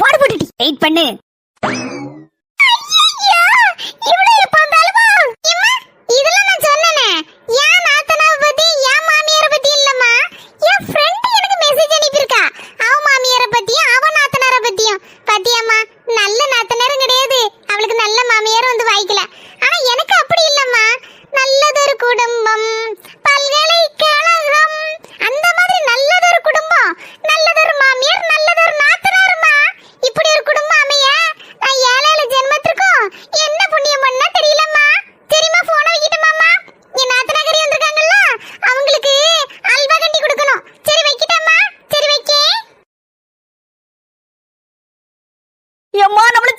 போடு வெயிட் பண்ணு. எம்மா நம்மள